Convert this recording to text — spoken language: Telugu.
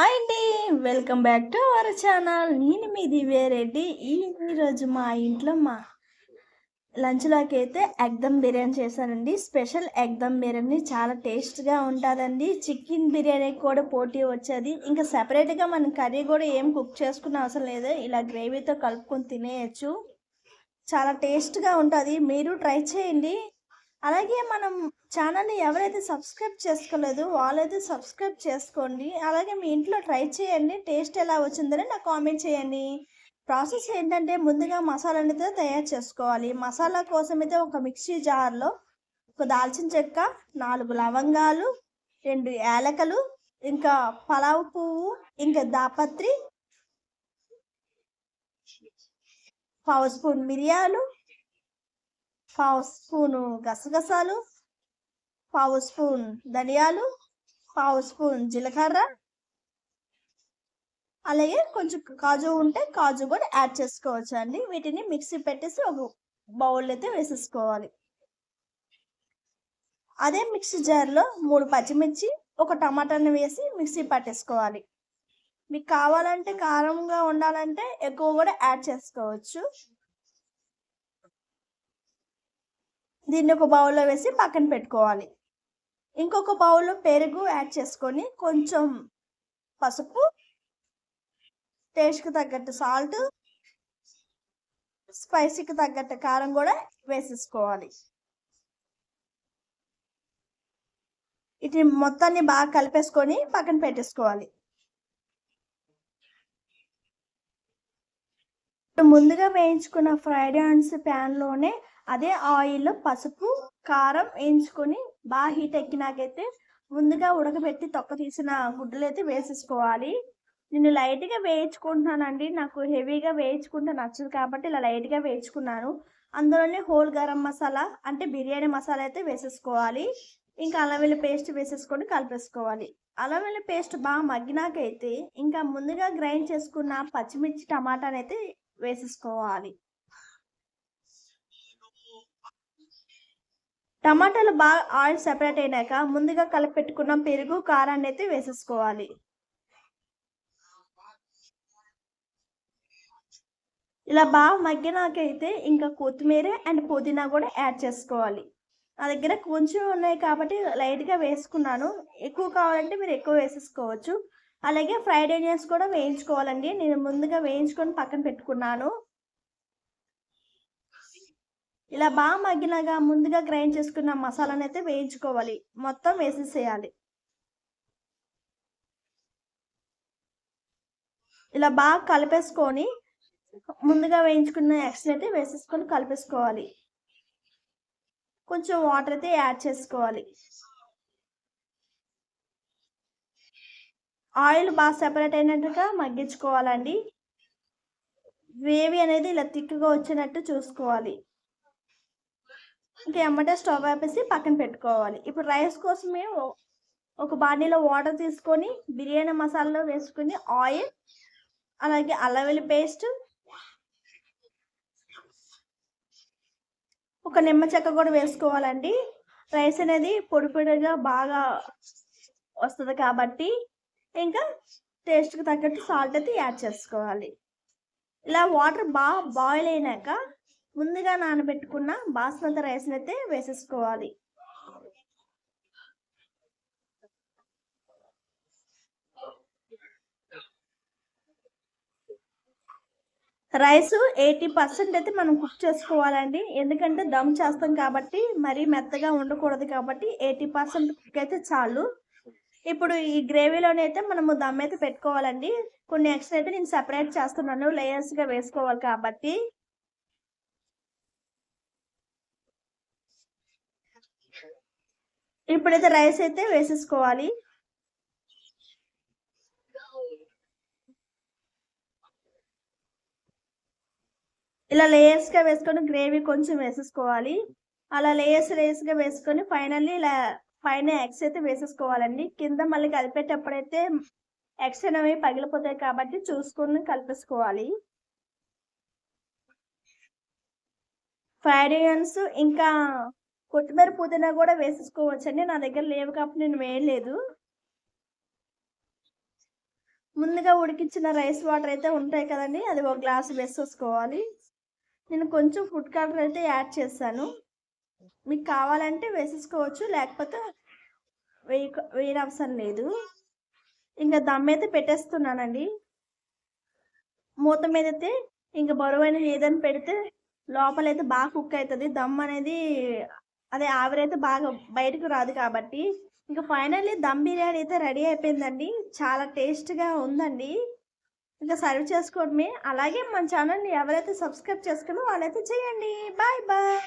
హాయ్ అండి welcome back to our channel నేను మీ దివ్యారెడ్డి ఈ ఈరోజు మా ఇంట్లో మా లంచ్లోకి అయితే ఎగ్దమ్ బిర్యానీ చేశానండి. స్పెషల్ ఎగ్దమ్ బిర్యానీ చాలా టేస్ట్గా ఉంటుందండి. చికెన్ బిర్యానీ కూడా పోటీ వచ్చేది. ఇంకా సపరేట్గా మనం కర్రీ కూడా ఏం కుక్ చేసుకునే అవసరం లేదు. ఇలా గ్రేవీతో కలుపుకొని తినేయచ్చు. చాలా టేస్ట్గా ఉంటుంది. మీరు ట్రై చేయండి. అలాగే మనం ఛానల్ని ఎవరైతే సబ్స్క్రైబ్ చేసుకోలేదు వాళ్ళైతే సబ్స్క్రైబ్ చేసుకోండి. అలాగే మీ ఇంట్లో ట్రై చేయండి. టేస్ట్ ఎలా వచ్చిందని నాకు కామెంట్ చేయండి. ప్రాసెస్ ఏంటంటే ముందుగా మసాలా అనేది తయారు చేసుకోవాలి. మసాలా కోసం అయితే ఒక మిక్సీ జార్లో ఒక దాల్చిన చెక్క నాలుగు లవంగాలు రెండు ఏలకలు ఇంకా పలావ్ పువ్వు ఇంకా దాపత్రి పావు స్పూన్ మిరియాలు పావు స్పూను గసగసాలు పావు స్పూన్ ధనియాలు పావు స్పూన్ జీలకర్ర. అలాగే కొంచెం కాజు ఉంటే కాజు కూడా యాడ్ చేసుకోవచ్చు అండి. వీటిని మిక్సీ పెట్టేసి ఒక బౌల్ అయితే వేసేసుకోవాలి. అదే మిక్సీ జార్లో మూడు పచ్చిమిర్చి ఒక టమాటాని వేసి మిక్సీ పట్టేసుకోవాలి. మీకు కావాలంటే కారంగా ఉండాలంటే ఎక్కువ కూడా యాడ్ చేసుకోవచ్చు. దీన్ని ఒక బౌల్లో వేసి పక్కన పెట్టుకోవాలి. ఇంకొక బౌల్లో పెరుగు యాడ్ చేసుకొని కొంచెం పసుపు టేస్ట్కి తగ్గట్టు సాల్ట్ స్పైసీకి తగ్గట్టు కారం కూడా వేసేసుకోవాలి. ఇటు మొత్తాన్ని బాగా కలిపేసుకొని పక్కన పెట్టేసుకోవాలి. ముందుగా వేయించుకున్న ఫ్రైడ్ ఆనియన్స్ ప్యాన్లోనే అదే ఆయిల్లో పసుపు కారం వేయించుకొని బాగా హీట్ ఎక్కినాకైతే ముందుగా ఉడకబెట్టి తొక్క తీసిన గుడ్డలు అయితే వేసేసుకోవాలి. నేను లైట్గా వేయించుకుంటున్నానండి. నాకు హెవీగా వేయించుకుంటే నచ్చదు కాబట్టి ఇలా లైట్గా వేయించుకున్నాను. అందులోనే హోల్ గరం మసాలా అంటే బిర్యానీ మసాలా అయితే వేసేసుకోవాలి. ఇంకా అల్లం పేస్ట్ వేసేసుకొని కలిపేసుకోవాలి. అల్లం పేస్ట్ బాగా మగ్గినాకైతే ఇంకా ముందుగా గ్రైండ్ చేసుకున్న పచ్చిమిర్చి టమాటానైతే వేసేసుకోవాలి. టమాటాలు బాగా ఆయిల్ సెపరేట్ అయినాక ముందుగా కలిపెట్టుకున్న పెరుగు కారాన్ని అయితే వేసేసుకోవాలి. ఇలా బాగా మగ్గినాకైతే ఇంకా కొత్తిమీర అండ్ పుదీనా కూడా యాడ్ చేసుకోవాలి. నా దగ్గర కొంచెం ఉన్నాయి కాబట్టి లైట్గా వేసుకున్నాను. ఎక్కువ కావాలంటే మీరు ఎక్కువ వేసేసుకోవచ్చు. అలాగే ఫ్రైడ్ ఆనియన్స్ కూడా వేయించుకోవాలండి. నేను ముందుగా వేయించుకొని పక్కన పెట్టుకున్నాను. ఇలా బాగా మగ్గినగా ముందుగా గ్రైండ్ చేసుకున్న మసాలాని అయితే వేయించుకోవాలి. మొత్తం వేసేసేయాలి. ఇలా బాగా కలిపేసుకొని ముందుగా వేయించుకున్న ఎగ్స్ అయితే వేసేసుకొని కలిపేసుకోవాలి. కొంచెం వాటర్ అయితే యాడ్ చేసుకోవాలి. ఆయిల్ బాగా సెపరేట్ అయినట్టుగా మగ్గించుకోవాలండి. గ్రేవీ అనేది ఇలా తిక్కుగా వచ్చినట్టు చూసుకోవాలి. ఇంకా ఎమ్మటే స్టవ్ ఆపేసి పక్కన పెట్టుకోవాలి. ఇప్పుడు రైస్ కోసమే ఒక బాడీలో వాటర్ తీసుకొని బిర్యానీ మసాలాలో వేసుకుని ఆయిల్ అలాగే అల్లవెల్లి పేస్ట్ ఒక నిమ్మ చెక్క కూడా వేసుకోవాలండి. రైస్ అనేది పొడి పొడిగా బాగా వస్తుంది కాబట్టి ఇంకా టేస్ట్కి తగ్గట్టు సాల్ట్ అయితే యాడ్ చేసుకోవాలి. ఇలా వాటర్ బాగా బాయిల్ అయినాక ముందుగా నానబెట్టుకున్న బాస్మతి రైస్ని అయితే వేసేసుకోవాలి. రైస్ ఎయిటీ పర్సెంట్ అయితే మనం కుక్ చేసుకోవాలండి. ఎందుకంటే దమ్ చేస్తాం కాబట్టి మరీ మెత్తగా ఉండకూడదు కాబట్టి ఎయిటీ పర్సెంట్ కుక్ అయితే చాలు. ఇప్పుడు ఈ గ్రేవీలోనే అయితే మనము దమ్ అయితే పెట్టుకోవాలండి. కొన్ని ఎక్స్ట్రా అయితే నేను సెపరేట్ చేస్తున్నాను లేయర్స్గా వేసుకోవాలి కాబట్టి. ఇప్పుడైతే రైస్ అయితే వేసేసుకోవాలి. ఇలా లేయర్స్గా వేసుకొని గ్రేవీ కొంచెం వేసేసుకోవాలి. అలా లేయర్స్ లేయర్స్గా వేసుకొని ఫైనల్లీ ఇలా పైన ఎగ్స్ అయితే వేసేసుకోవాలండి. కింద మళ్ళీ కలిపేటప్పుడైతే ఎగ్స్ అనేవి పగిలిపోతాయి కాబట్టి చూసుకొని కలిపేసుకోవాలి. ఫ్రైడ్ ఆనియన్స్ ఇంకా కొత్తిమీర పుదీనా కూడా వేసేసుకోవచ్చండి. నా దగ్గర లేవు కాబట్టి నేను వేయలేదు. ముందుగా ఉడికించిన రైస్ వాటర్ అయితే ఉంటాయి కదండి. అది ఒక గ్లాస్ వేసేసుకోవాలి. నేను కొంచెం ఫుడ్ కలర్ అయితే యాడ్ చేశాను. మీకు కావాలంటే వేసేసుకోవచ్చు లేకపోతే వేయ వేయనవసరం లేదు. ఇంకా దమ్ అయితే పెట్టేస్తున్నానండి. మూత మీద అయితే ఇంకా బరువైన ఏదైనా పెడితే లోపలైతే బాగా కుక్ అవుతుంది. దమ్ అనేది అదే ఆవిరైతే బాగా బయటకు రాదు కాబట్టి. ఇంకా ఫైనల్లీ దమ్ బిర్యానీ అయితే రెడీ అయిపోయిందండి. చాలా టేస్ట్గా ఉందండి. ఇంకా సర్వ్ చేసుకోవడమే. అలాగే మన ఛానల్ని ఎవరైతే సబ్స్క్రైబ్ చేసుకున్నారో వాళ్ళైతే చేయండి. Bye bye.